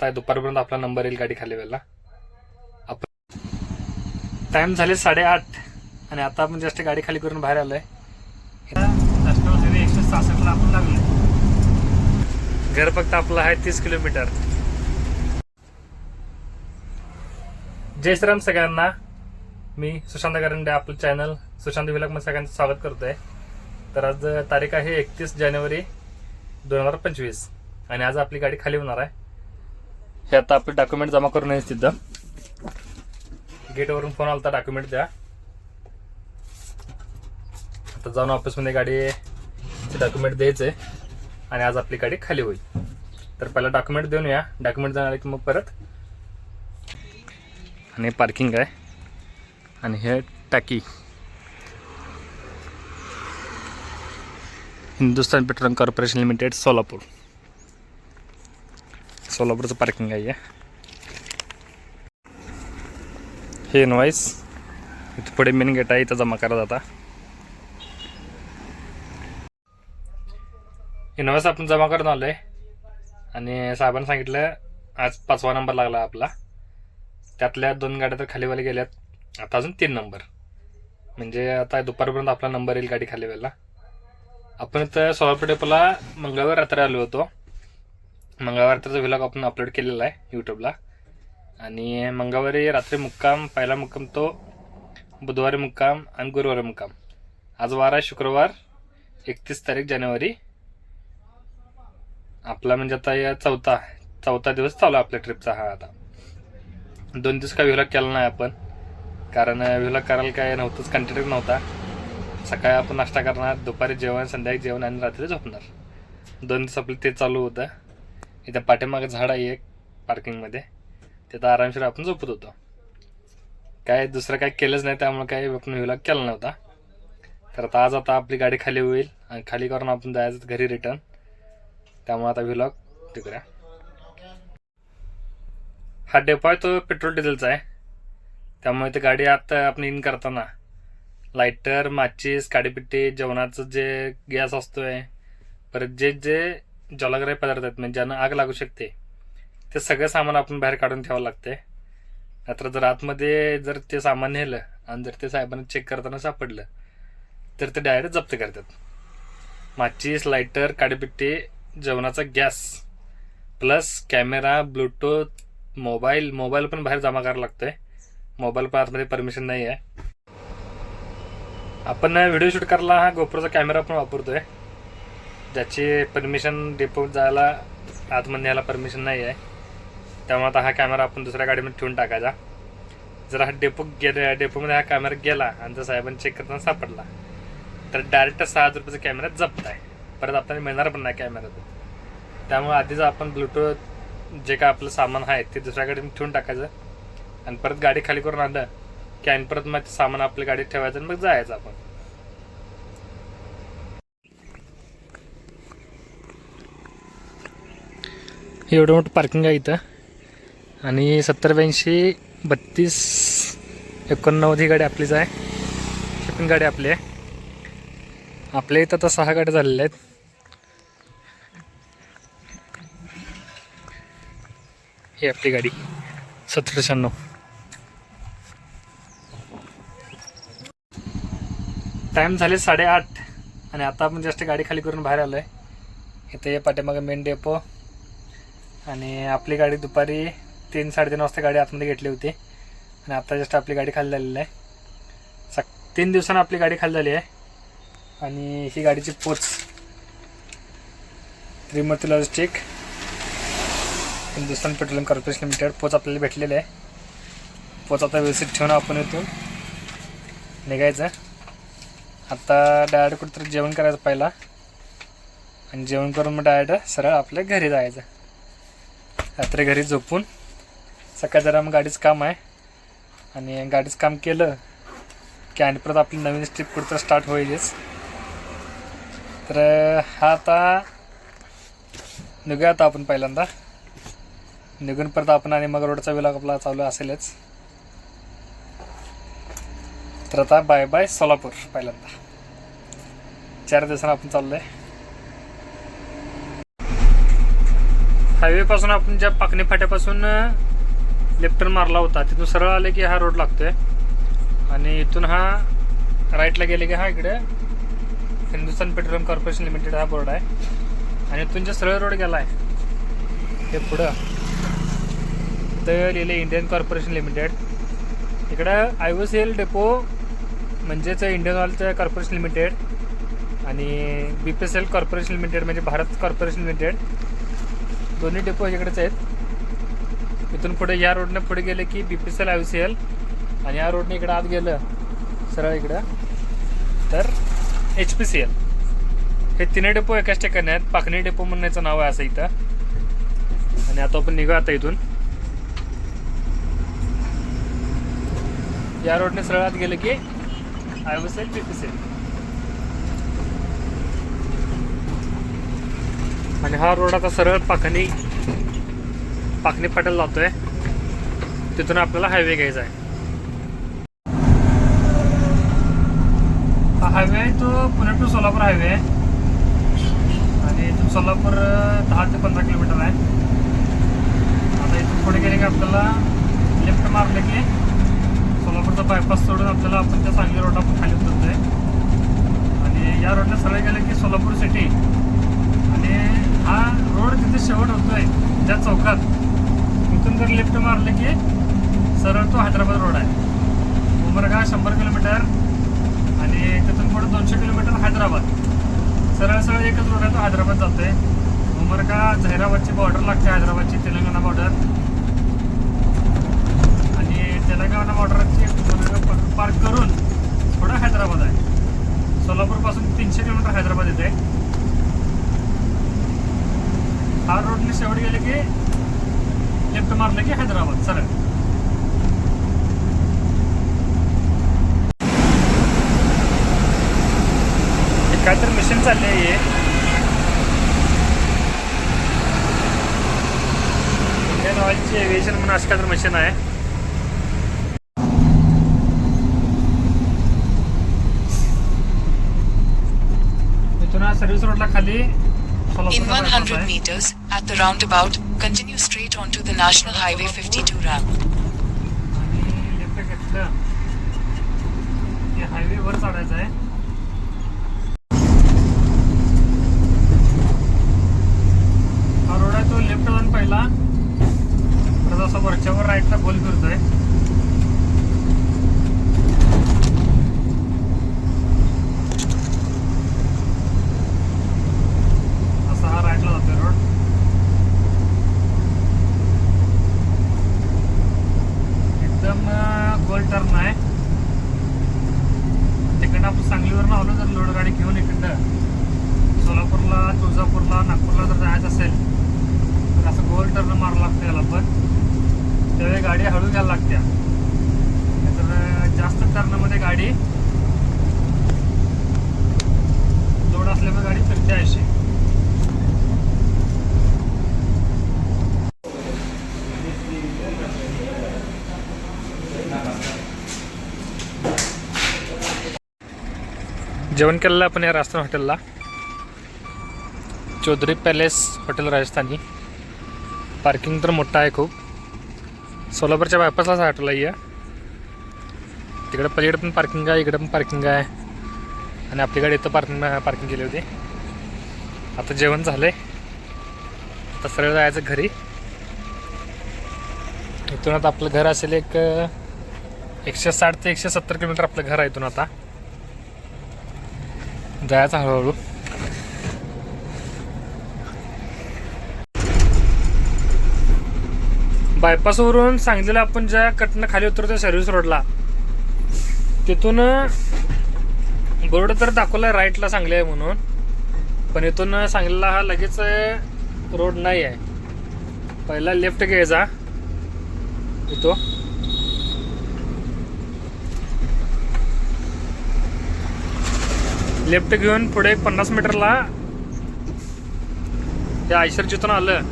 आता दुपारपर्यंत आपला नंबर येईल गाडी खाली वेळेला. आपण टाइम झाले साडेआठ आणि आता आपण जस्ट गाडी खाली करून बाहेर आलोय. एकशे सहासष्टला आपण लागलो. घर फक्त आपलं आहे तीस किलोमीटर. जय श्रीराम सगळ्यांना. मी सुशांत गारंडे आपलं चॅनल सुशांत विलागमध्ये सगळ्यांचं स्वागत करतोय. तर आज तारीख आहे एकतीस जानेवारी दोन हजार पंचवीस आणि आज आपली गाडी खाली होणार आहे. हे आता आपले डॉक्युमेंट जमा करून आहे तिथं. गेटवरून फोन आला डॉक्युमेंट द्या. आता जाऊन ऑफिसमध्ये गाडीचे डॉक्युमेंट द्यायचे आणि आज आपली गाडी खाली होईल. तर पहिला डॉक्युमेंट देऊन या. डॉक्युमेंट जाणार की मग परत. आणि पार्किंग आहे. आणि हे टाकी. Hindustan Petroleum Corporation Limited Solapur. सोलापूरचं parking आहे हे. इनवाईस इथं पुढे मेन गेट आहे इथं जमा करा जाता इनवाईस आपण जमा करून आहे आणि साहेबांनी सांगितलं आज पाचवा नंबर लागला आपला. त्यातल्या दोन गाड्या तर खालीवाले गेल्यात. आता अजून तीन नंबर म्हणजे आता दुपारपर्यंत आपला नंबर येईल गाडी खाली आपण इथं सोलापूर डेपोला मंगळवार रात्री आलो होतो. मंगळवार रात्रीचा व्हिलॉग आपण अपलोड केलेला आहे यूट्यूबला आणि मंगळवारी रात्री मुक्काम पहिला मुक्काम तो बुधवारी मुक्काम आणि गुरुवारी मुक्काम. आज वार आहे शुक्रवार एकतीस तारीख जानेवारी. आपला म्हणजे आता या चौथा चौथा दिवस चालू आहे आपल्या ट्रिपचा हा आता. दोन दिवस काय व्हिलॉग केला नाही आपण कारण व्हिलॉग करायला काय नव्हतंच कंटिन्यू नव्हता. सकाळी आपण नाश्ता करणार दुपारी जेवण संध्याकाळी जेवण आणि रात्री झोपणार. दोन दिवस आपलं ते चालू होतं. इथं पाठीमागे झाड आहे एक पार्किंगमध्ये तिथं आरामशीर आपण झोपत होतो. काय दुसरं काय केलंच नाही त्यामुळे काय आपण विलाग केला नव्हता. तर आता आज आता आपली गाडी खाली होईल आणि खाली करून आपण जायचं घरी रिटर्न त्यामुळे आता व्हिलॉग तिकडे हा डेपो आहे तो पेट्रोल डिझेलचा आहे. त्यामुळे ते गाडी आता आपण इन करताना लायटर माचीस काडीपिट्टी जेवणाचं जे गॅस असतोय परत जे जे ज्वालाग्राही पदार्थ आहेत म्हणजे ज्यांना आग लागू शकते ते सगळं सामान आपण बाहेर काढून ठेवावं लागते नाहीतर जर आतमध्ये जर ते सामान नेलं आणि जर ते साहेबांना चेक करताना सापडलं तर ते डायरेक्ट जप्त करतात. माचीस लायटर काडीपिट्टी जेवणाचा gas plus camera bluetooth mobile mobile पण बाहेर जमा करायला आहे मोबाईल पण आतमध्ये परमिशन नाही आहे आपण व्हिडिओ शूट करायला हा गोप्रोचा कॅमेरा पण वापरतो आहे ज्याची परमिशन डेपो जायला आतमध्ये यायला परमिशन नाही आहे. त्यामुळे आता हा कॅमेरा आपण दुसऱ्या गाडीमध्ये ठेवून टाकायचा. जर हा डेपो गेला डेपोमध्ये हा कॅमेरा गेला आणि जर साहेबांनी चेक करताना सापडला तर डायरेक्ट सहा हजार रुपयाचा कॅमेरा जप्त आहे परत आपल्याला मिळणार पण नाही कॅमेरा त्यामुळे आधीच आपण ब्लूटूथ जे काय आपलं सामान आहे ते दुसऱ्या गाडीमध्ये ठेवून टाकायचं. आणि परत गाडी खाली करून आणलं की आणि परत मग सामान आपल्या गाडीत ठेवायचं आणि मग जायचं आपण. एवढं मोठं पार्किंग आहे इथं. आणि सत्तर ब्याऐंशी बत्तीस एकोणनव्वद ही गाडी आपलीच आहे. ही पण गाडी आपली आहे. आपल्या इथं आता सहा गाड्या झालेल्या आहेत. ही आपली गाडी सतरा शहाण्णव टाईम झाले साडेआठ आणि आता आपण जास्त गाडी खाली करून बाहेर आलो आहे इथे पाठीमागे मेन डेपो आणि आपली गाडी दुपारी तीन साडेतीन वाजता गाडी आतमध्ये घेतली होती. आणि आता जस्ट आपली गाडी खाली झालेली आहे. सक तीन दिवसानं आपली गाडी खाली झाली आहे. आणि ही गाडीची पोच. Trimurti logistic. Hindustan Petroleum Corporation Limited. पोच आपल्याला भेटलेली आहे. पोच आता व्यवस्थित ठेवून आपण इथून निघायचं. आता डायरेक्ट कुठेतरी जेवण करायचं पहिला. आणि जेवण करून मग डायरेक्ट सरळ आपल्या घरी जायचं. रात्री घरी झोपून सकाळी जरा मग गाडीचं काम आहे. आणि गाडीचं काम केलं की आणि परत आपली नवीन स्ट्रीप कुठं स्टार्ट होईलच. तर हा आता निघूया आता आपण पहिल्यांदा. निघून परत आपण आणि मग रोडचा विलाग आपला चालू असेलच. तर आता बाय बाय सोलापूर पहिल्यांदा. चार दिवसांना आपण चाललो आहे हायवेपासून आपण ज्या पाकणी फाट्यापासून लेफ्ट टर्न मारला होता तिथून सरळ आले की हा रोड लागतोय. आणि इथून हा राईटला गेले की हा इकडे हिंदुस्थान पेट्रोलियम कॉर्पोरेशन लिमिटेड हा बोर्ड आहे. आणि इथून जे सरळ रोड गेला आहे ते पुढं तर लिहिले इंडियन कॉर्पोरेशन लिमिटेड. इकडं I O C L depot म्हणजेच इंडियन ऑइलचं कॉर्पोरेशन लिमिटेड आणि B P S L corporation limited म्हणजे भारत कॉर्पोरेशन लिमिटेड. दोन्ही डेपो इकडेच आहेत. इथून पुढे या रोडने पुढे गेले की B P C L I C L आणि या रोडने इकडं आत गेलं सरळ इकडं तर एच पी सी एल हे तिन्ही डेपो एकाच ठिकाणी आहेत. पाखणी डेपो म्हणण्याचं नाव आहे असं इथं. आणि आता आपण निघू आता इथून. या रोडने सरळ आत गेलं की I C L B P C L आणि हा रोड आता सरळ पाखणी पाखणी फाट्याला जातोय तिथून आपल्याला हायवे घ्यायचा आहे. हा हायवे आहे तो पुणे टू सोलापूर हायवे आहे. आणि इथून सोलापूर दहा ते पंधरा किलोमीटर आहे. आता इथून पुढे गेले की आपल्याला लेफ्ट मारले की सोलापूरचा बायपास सोडून आपल्याला आपण त्या सांगली रोड आपण खाली उतरतोय. आणि या रोडला सरळ गेलं की सोलापूर सिटी आणि हा रोड तिथे शेवट होतोय त्या चौकात. इथून जर लिफ्ट मारले की सरळ तो हैदराबाद रोड आहे. उमरगा शंभर किलोमीटर आणि तिथून पुढे दोनशे किलोमीटर हैदराबाद. सरळ सरळ एकच रोड आहे तो हैदराबाद जातोय. उमरगा झैराबादची बॉर्डर लागते हैदराबादची तेलंगणा बॉर्डर आणि तेलंगणा बॉर्डरची पार्क करून थोडं हैदराबाद आहे. सोलापूरपासून तीनशे किलोमीटर हैदराबाद येते हा रोडने शेवट गेले की लेफ्ट मारलं की हैदराबाद. सरळ हे काहीतरी मिशन चालले आहे हे. इंडियन ऑइलची एव्हिएशन म्हणून असं काहीतरी मशीन आहे. इथून हा सर्व्हिस रोडला खाली In सोलापूरला bypass 100 आहे. meters, at the roundabout, continue straight onto the National Highway 52 ramp. Left घेतलं की हायवे वर चढायचं आहे हा रोड आहे तो लेफ्ट जाऊन पहिला परत असा वरच्यावर राईटला गोल फिरतोय असा हा राईटला जातोय रोड एकदम अं, गोल टर्न आहे तिकडनं आपण सांगलीवरून आलो जर लोड गाडी घेऊन इकडं सोलापूरला तुळजापूरला नागपूरला जर जायचं असेल तर असं गोल टर्न मारावं लागतं याला पण त्यावेळी गाडी हळू घ्यायला लागते तर अं, जास्त टर्नमध्ये गाडी लोड असल्यामुळे गाडी फिरते अशी जेवण केलेलं आपण या राजस्थान हॉटेलला. Chaudhary palace hotel Rajasthani. Parking तर मोठं आहे खूप. सोलापूरच्या बायपासलाच हॉटेल आहे. या तिकडं पलीकडे पण पार्किंग आहे इकडे पण पार्किंग आहे. आणि आपली गाडी इथं पार्किंग पार्किंग केली होती. आता जेवण झालं आहे आता सरळ जायचं घरी. इथून आता आपलं घर असेल एक एकशे साठ ते एकशे सत्तर किलोमीटर आपलं घर आहे इथून आता. जायचं हळूहळू बायपासवरून सांगलीला आपण ज्या कटनं खाली उतरतो सर्व्हिस रोडला तिथून बोर्ड तर दाखवला राईटला सांगली आहे म्हणून. पण इथून सांगलीला हा लगेच रोड नाही आहे पहिला लेफ्ट घ्यायचा. इथं. लेफ्ट घेऊन पुढे एक पन्नास मीटरला हे आयशर जिथून आलं.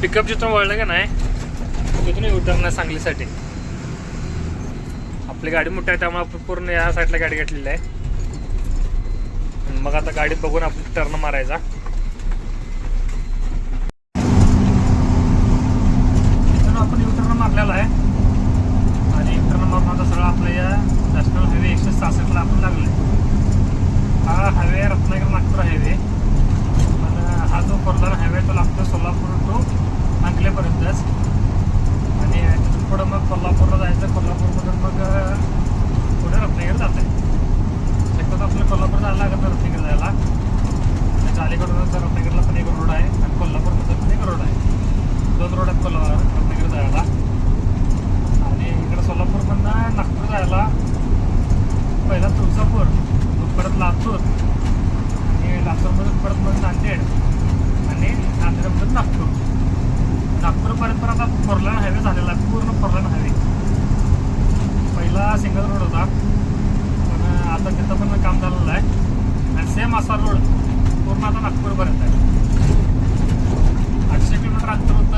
पिकअप जिथून वळलं का नाही तिथून उतरणार आहे सांगलीसाठी. आपली गाडी मोठी आहे त्यामुळे आपण पूर्ण या साईडला गाडी घेतलेली आहे. मग आता गाडी बघून आपण टर्न मारायचा तर आपण युटर्न मारलेला आहे आणि युटर्न मारून आता सगळं आपलं या नॅशनल हायवे एकशे सहासष्टला आपण लागले हा हायवे रत्नागिरी नागपूर हायवे पण हा जो फरदार हायवे तो लागतो सोलापूर टू अंकलेपर्यंतच आणि तिथून पुढं मग कोल्हापूरला जायचं कोल्हापूरमधून मग पुढे रत्नागिरी जाते शक्यतो आपलं कोल्हापूर जायला लागत नाही रत्नागिरी जायला त्याच्या अलीकडून तर रत्नागिरीला पण एक रोड आहे आणि कोल्हापूरमधून पण एक रोड आहे दोन रोड आहेत कोल्हा रत्नागिरी जायला आणि इकडे सोलापूरमधनं नागपूर जायला पहिला तुळजापूर मग परत लातूर आणि लातूरमधून परत मग नांदेड आणि नांदेडमधून नागपूर नागपूरपर्यंत पण आता फोरलाईन हायवे झालेला आहे पूर्ण फोरलाईन हायवे पहिला सिंगल रोड होता पण आता तिथं पण काम झालेलं आहे आणि सेम असा रोड पूर्ण आता नागपूरपर्यंत आहे आठशे किलोमीटर अंतर होतं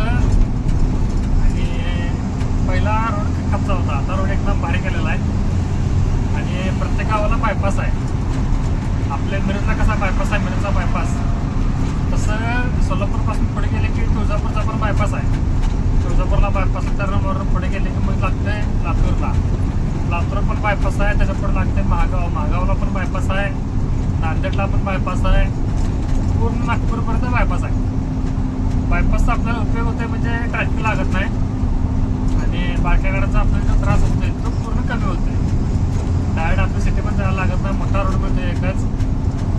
आणि पहिला रोड खपचा होता आता रोड एकदम भारी केलेला आहे आणि प्रत्येक गावाला बायपास आहे आपल्या मिरजला कसा बायपास आहे मिरजचा बायपास तसं सोलापूरपासून पुढे गेले की तुळजापूरचा पण बायपास आहे. तुळजापूरला बायपास टर्नवरून पुढे गेले की मग लागते लातूरला. लातूर पण बायपास आहे त्याच्या पुढे लागते महागाव. महागावला पण बायपास आहे. नांदेडला पण बायपास आहे. पूर्ण नागपूरपर्यंत बायपास आहे. बायपासचा आपल्याला उपयोग होते म्हणजे ट्रॅफिक लागत नाही. आणि बारक्या गाड्याचा आपल्याला जो त्रास होतोय तो पूर्ण कमी होतोय. डायरेक्ट आपली सिटी पण जायला लागत नाही. मोठा रोड मिळतो एकच.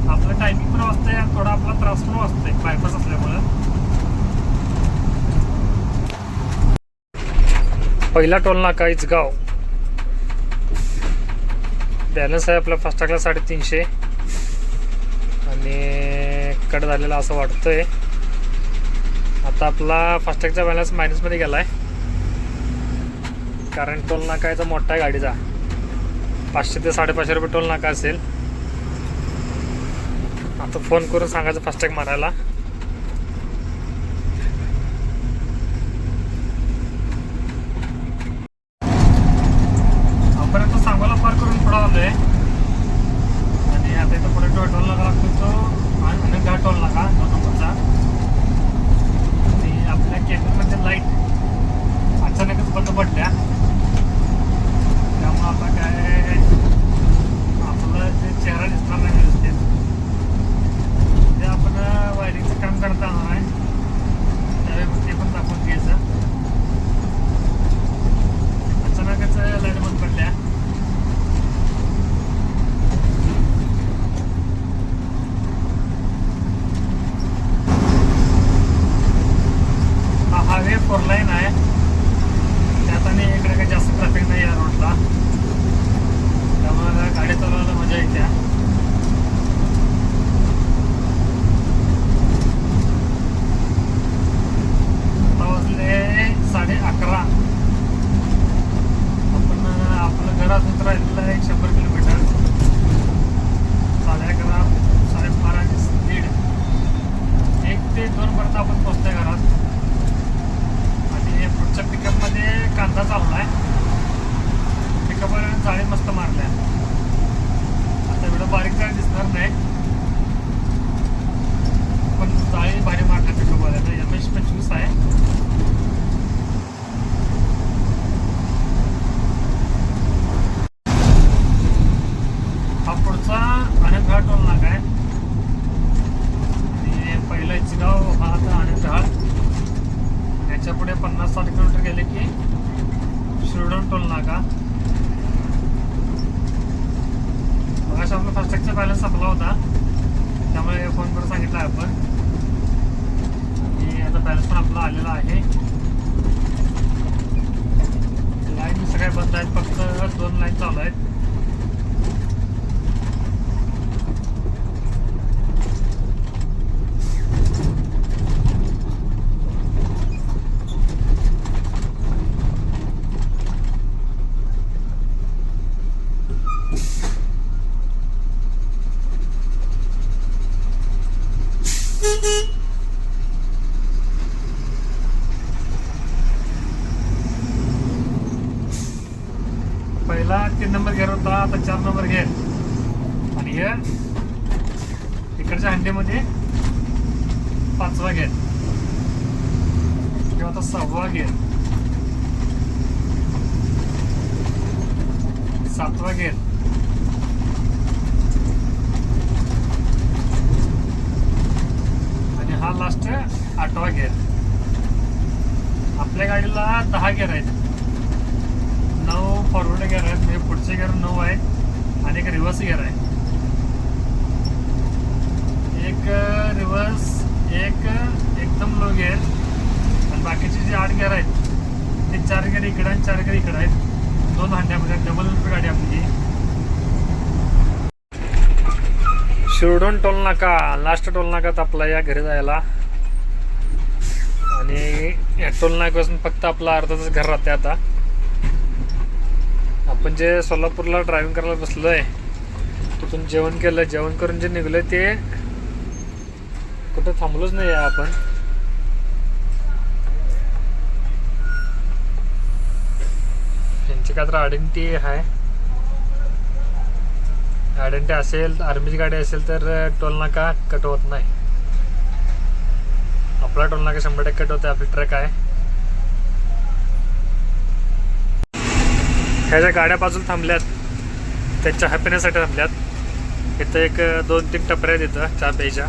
आपलं टायमिंग पण वाचतंय आणि थोडा आपला त्रास पण वाचतोय. बायपास असल्यामुळं. पहिला टोल नाका गाव. बॅलन्स आहे आपला फास्टॅगला साडेतीनशे. आणि कट झालेला असं वाटतंय. आता आपला फास्टॅगचा बॅलन्स मायनसमध्ये गेला आहे कारण टोल नाका याचा मोठा आहे गाडीचा. पाचशे ते साडेपाचशे रुपये टोल नाका असेल. आता फोन करून सांगायचं फास्टॅग मारायला आपण आता सांगोला पार करून पुढे आलोय आणि आता इथं पुढे टोल टोल नाका लागतो तो आणि घाट टोल नाका दोन नंबरचा आणि आपल्या केबलमध्ये लाइट अचानकच बंद पडल्या त्यामुळं आता काय आपलं जे चेहरा दिसणार नाही व्यवस्थित ते आपण वायरिंगचं काम करत आहोत आहे त्यावेळी ते पण दाखवून घ्यायचं अचानकच लाइट बंद पडल्या हा हायवे फोर लाईन आहे. त्यात आणि इकडे काही जास्त ट्रॅफिक नाही या रोडला त्यामुळे गाडी चालवायला मजा येते आता वाजले साडे अकरा आपण आपलं घरातून राहिलेलं आहे एक शंभर किलोमीटर साडे अकरा साडेबारा दीड एक ते दोन पर्यंत आपण पोहोचतोय घरात आणि पुढच्या अर्धा चावलाय. चाललाय पिकअपवर जाळी मस्त मारल्या. आता एवढं बारीक जाळी दिसणार नाही. पण जाळी भारी मारल्या पिकअपवर एम एच पंचवीस आहे हा पुढचा आनंद घाट टोल नाका आहे आणि पहिला इचगाव हा आता आनंद घाट याच्यापुढे पन्नास साठ किलोमीटर गेले की शिरडोन टोल नाका मग अशा आपला फास्टॅगचा बॅलन्स संपला होता. त्यामुळे फोन करून सांगितलं आपण. की आता बॅलन्स पण आपला आलेला आहे. लाईन सगळ्या बंद आहेत. फक्त दोन लाईन चालू आहेत. पहिला तीन नंबर घेर होता आता चार नंबर घेर आणि हे इकडच्या हंडीमध्ये पाचवा घेर किंवा आता सहावा घेर सातवा घेर लास्ट आठवा गेअर आपल्या गाडीला दहा गेअर आहेत. नऊ फॉरवर्ड गेअर आहेत म्हणजे पुढचे गेअर नऊ आहेत आणि एक रिव्हर्स गेअर आहे. एक रिव्हर्स एक एकदम लो गेअर आणि बाकीचे जे आठ गेअर आहेत ते चार गेअर इकडे आणि चार गेअर इकडे आहेत. दोन हांड्यामध्ये डबल गाडी आपली. शिरडून टोल नाका लास्ट टोल नाकात आपला या घरी जायला. आणि या टोल नाक्यापासून फक्त आपला अर्धा तास घर राहते आता. आपण जे सोलापूरला ड्रायव्हिंग करायला बसलोय तिथून जेवण केलं. जेवण करून जे निघलोय ते कुठं थांबलोच नाही आहे आपण. त्यांची काय तर आयडेंटिटी आहे. आयडेंटिटी असेल आर्मीची गाडी असेल तर टोल नाका कट होत नाही. आपला टोल नाका शंभर टक्के कट होतो आपली ट्रक आहे. ह्या ज्या गाड्या बाजूला थांबल्यात त्यांच्या हॅपीनेससाठी थांबल्यात. इथं एक दोन तीन टपऱ्या आहेत इथं चहा प्यायच्या.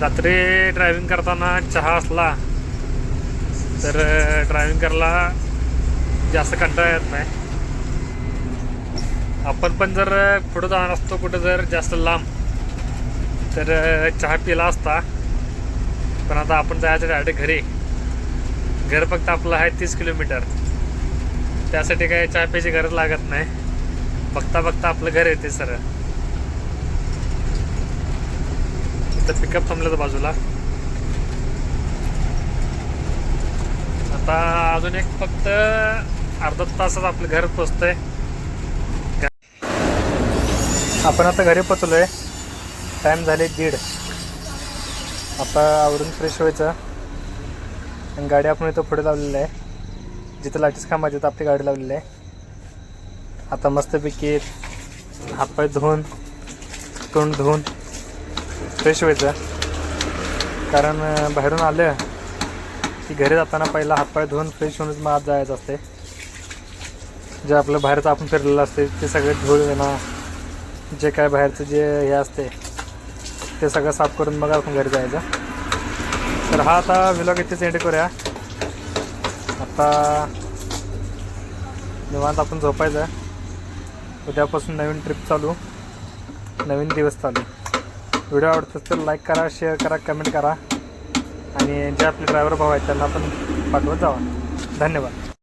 रात्री ड्रायव्हिंग करताना चहा असला तर ड्रायव्हिंग करायला जास्त कंटाळा येत नाही. आपण पण जर पुढं जाणार असतो कुठं जर जास्त लांब तर चहा पिला असता. पण आता आपण जायचं डायरेक्ट घरी. घर फक्त आपलं आहे तीस किलोमीटर. त्यासाठी काही चहा प्यायची गरज लागत नाही. बघता बघता आपलं घर येते सर तर पिकअप थांबलं बाजूला. आता अजून एक फक्त अर्धा तासात आपलं घर पोचतंय. आपण आता घरी पोचलो आहे टाईम झाले दीड. आता आवरून फ्रेश व्हायचं. आणि गाडी आपण इथं पुढे लावलेली आहे. जिथं लाईटीच खांबा तिथं आपली गाडी लावलेली आहे. आता मस्तपैकी हातपाय धुवून तोंड धुवून फ्रेश व्हायचं. कारण बाहेरून आलं की घरी जाताना पहिला हातपाय धुवून फ्रेश होऊनच मग आत जायचं असते जे आपलं बाहेरचं आपण फिरलेलं असते ते सगळे धूळ येणं जे काय बाहेरचं जे हे असते ते सगळं साफ करून मग आपण घरी जायचं. तर हा आता विलॉग इथेच एंड करूया. आता निवांत आपण झोपायचं. उद्यापासून नवीन ट्रिप चालू. नवीन दिवस चालू. व्हिडिओ आवडतात तर लाईक करा शेअर करा कमेंट करा. आणि जे आपले ड्रायव्हर भाऊ आहेत त्यांना पण पाठवत जावा. धन्यवाद.